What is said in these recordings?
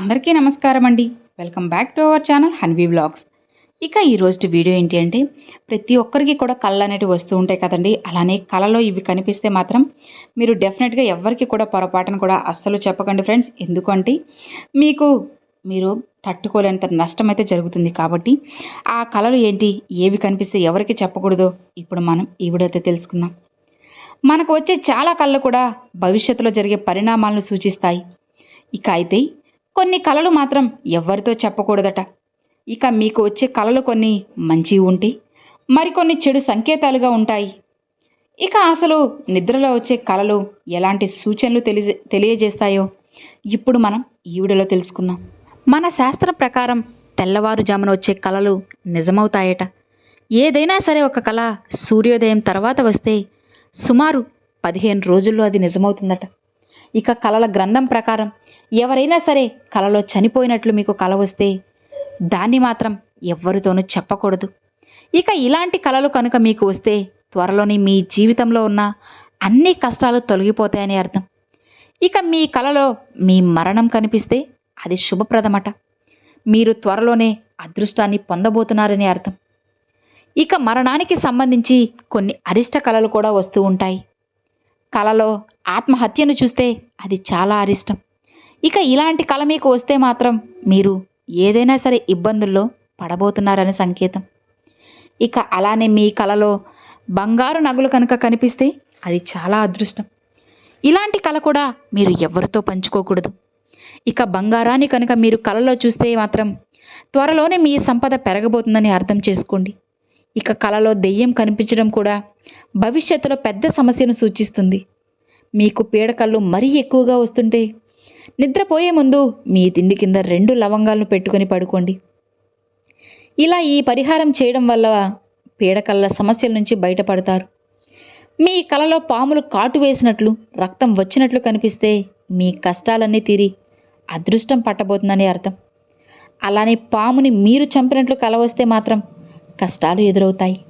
అందరికీ నమస్కారం అండి. Welcome back to our channel Hanvi vlogs ఇక ఈరోజు వీడియో ఏంటి అంటే ప్రతి ఒక్కరికి కూడా కళ్ళు అనేటివి వస్తూ ఉంటాయి కదండి. అలానే కళలో ఇవి కనిపిస్తే మాత్రం మీరు డెఫినెట్గా ఎవరికి కూడా పొరపాటును కూడా అస్సలు చెప్పకండి ఫ్రెండ్స్ ఎందుకంటే మీకు మీరు తట్టుకోలేనంత నష్టం అయితే జరుగుతుంది కాబట్టి ఆ కళలు ఏంటి ఏవి కనిపిస్తే ఎవరికి చెప్పకూడదో? ఇప్పుడు మనం ఈ వీడియో తెలుసుకుందాం. మనకు వచ్చే చాలా కళ్ళు కూడా భవిష్యత్తులో జరిగే పరిణామాలను సూచిస్తాయి. ఇక అయితే కొన్ని కళలు మాత్రం ఎవ్వరితో చెప్పకూడదట. ఇక మీకు వచ్చే కళలు కొన్ని మంచి ఉంటే మరికొన్ని చెడు సంకేతాలుగా ఉంటాయి. ఇక అసలు నిద్రలో వచ్చే కళలు ఎలాంటి సూచనలు తెలియ తెలియజేస్తాయో ఇప్పుడు మనం ఈ వీడియోలో తెలుసుకుందాం. మన శాస్త్రం ప్రకారం తెల్లవారుజామున వచ్చే కళలు నిజమవుతాయట. ఏదైనా సరే ఒక కళ సూర్యోదయం తర్వాత వస్తే సుమారు పదిహేను రోజుల్లో అది నిజమవుతుందట. ఇక కళల గ్రంథం ప్రకారం ఎవరైనా సరే కలలో చనిపోయినట్లు మీకు కల వస్తే దాన్ని మాత్రం ఎవ్వరితోనూ చెప్పకూడదు. ఇక ఇలాంటి కళలు కనుక మీకు వస్తే త్వరలోనే మీ జీవితంలో ఉన్న అన్ని కష్టాలు తొలగిపోతాయని అర్థం. ఇక మీ కలలో మీ మరణం కనిపిస్తే అది శుభప్రదమట. మీరు త్వరలోనే అదృష్టాన్ని పొందబోతున్నారని అర్థం. ఇక మరణానికి సంబంధించి కొన్ని అరిష్ట కళలు కూడా వస్తూ ఉంటాయి. కళలో ఆత్మహత్యను చూస్తే అది చాలా అరిష్టం. ఇక ఇలాంటి కళ మీకు వస్తే మాత్రం మీరు ఏదైనా సరే ఇబ్బందుల్లో పడబోతున్నారని సంకేతం. ఇక అలానే మీ కళలో బంగారు నగలు కనుక కనిపిస్తే అది చాలా అదృష్టం. ఇలాంటి కళ కూడా మీరు ఎవరితో పంచుకోకూడదు. ఇక బంగారాన్ని కనుక మీరు కళలో చూస్తే మాత్రం త్వరలోనే మీ సంపద పెరగబోతుందని అర్థం చేసుకోండి. ఇక కళలో దెయ్యం కనిపించడం కూడా భవిష్యత్తులో పెద్ద సమస్యను సూచిస్తుంది. మీకు పీడకళ్ళు మరీ ఎక్కువగా వస్తుంటే? నిద్రపోయే ముందు మీ తిండి కింద రెండు లవంగాలను పెట్టుకొని పడుకోండి. ఇలా ఈ పరిహారం చేయడం వల్ల పీడకళ్ళ సమస్యల నుంచి బయటపడతారు. మీ కలలో పాములు కాటు వేసినట్లు రక్తం వచ్చినట్లు కనిపిస్తే మీ కష్టాలన్నీ తీరి అదృష్టం పట్టబోతుందని అర్థం. అలానే పాముని మీరు చంపినట్లు కల వస్తే మాత్రం కష్టాలు ఎదురవుతాయి.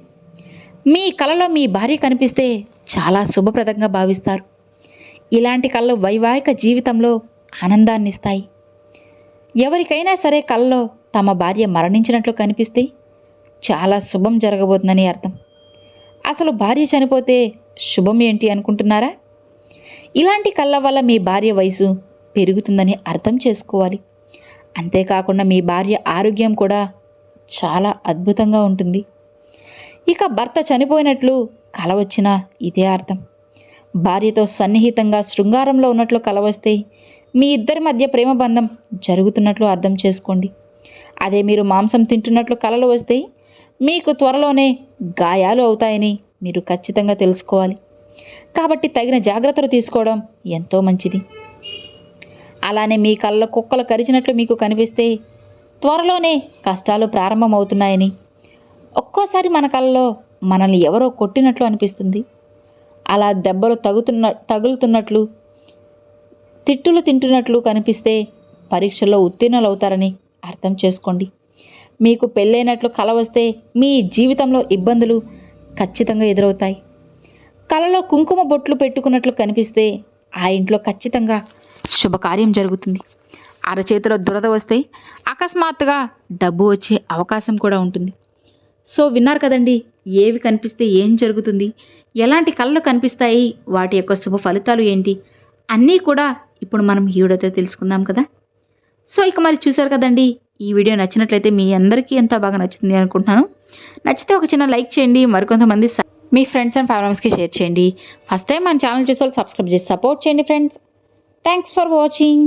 మీ కలలో మీ భార్య కనిపిస్తే చాలా శుభప్రదంగా భావిస్తారు. ఇలాంటి కళ్ళు వైవాహిక జీవితంలో ఆనందాన్ని ఇస్తాయి ఎవరికైనా సరే కళ్ళలో తమ భార్య మరణించినట్లు కనిపిస్తే చాలా శుభం జరగబోతుందని అర్థం. అసలు భార్య చనిపోతే శుభం ఏంటి అనుకుంటున్నారా? ఇలాంటి కళ్ళ వల్ల మీ భార్య వయసు పెరుగుతుందని అర్థం చేసుకోవాలి. అంతేకాకుండా మీ భార్య ఆరోగ్యం కూడా చాలా అద్భుతంగా ఉంటుంది. ఇక భర్త చనిపోయినట్లు కల వచ్చినా ఇదే అర్థం. భార్యతో సన్నిహితంగా శృంగారంలో ఉన్నట్లు కలవస్తే మీ ఇద్దరి మధ్య ప్రేమ బంధం జరుగుతున్నట్లు అర్థం చేసుకోండి. అదే మీరు మాంసం తింటున్నట్లు కలలు వస్తే మీకు త్వరలోనే గాయాలు అవుతాయని మీరు ఖచ్చితంగా తెలుసుకోవాలి. కాబట్టి తగిన జాగ్రత్తలు తీసుకోవడం ఎంతో మంచిది. అలానే మీ కళ్ళ కుక్కలు కరిచినట్లు మీకు కనిపిస్తే త్వరలోనే కష్టాలు ప్రారంభమవుతున్నాయని ఒక్కోసారి మన కళ్ళలో మనల్ని ఎవరో కొట్టినట్లు అనిపిస్తుంది. అలా దెబ్బలు తగుతున్న తగులుతున్నట్లు తిట్టులు తింటున్నట్లు కనిపిస్తే పరీక్షల్లో ఉత్తీర్ణులు అవుతారని అర్థం చేసుకోండి. మీకు పెళ్ళైనట్లు కల వస్తే మీ జీవితంలో ఇబ్బందులు ఖచ్చితంగా ఎదురవుతాయి. కలలో కుంకుమ బొట్లు పెట్టుకున్నట్లు కనిపిస్తే ఆ ఇంట్లో ఖచ్చితంగా శుభకార్యం జరుగుతుంది. అరచేతిలో దురద వస్తే అకస్మాత్తుగా డబ్బు వచ్చే అవకాశం కూడా ఉంటుంది. సో విన్నారు కదండి? ఏవి కనిపిస్తే ఏం జరుగుతుంది? ఎలాంటి కళ్ళు కనిపిస్తాయి? వాటి యొక్క శుభ ఫలితాలు ఏంటి? అన్నీ కూడా ఇప్పుడు మనం ఈ వీడియోతో తెలుసుకుందాం కదా? సో ఇక మరి చూసారు కదండి ఈ వీడియో నచ్చినట్లయితే మీ అందరికీ ఎంతో బాగా నచ్చుతుంది అనుకుంటున్నాను. నచ్చితే ఒక చిన్న లైక్ చేయండి మరికొంతమంది మీ ఫ్రెండ్స్ అండ్ ఫ్యామిలీస్కి షేర్ చేయండి. ఫస్ట్ టైం మన ఛానల్ చూసే వాళ్ళు సబ్స్క్రైబ్ చేసి సపోర్ట్ చేయండి ఫ్రెండ్స్. Thanks for watching.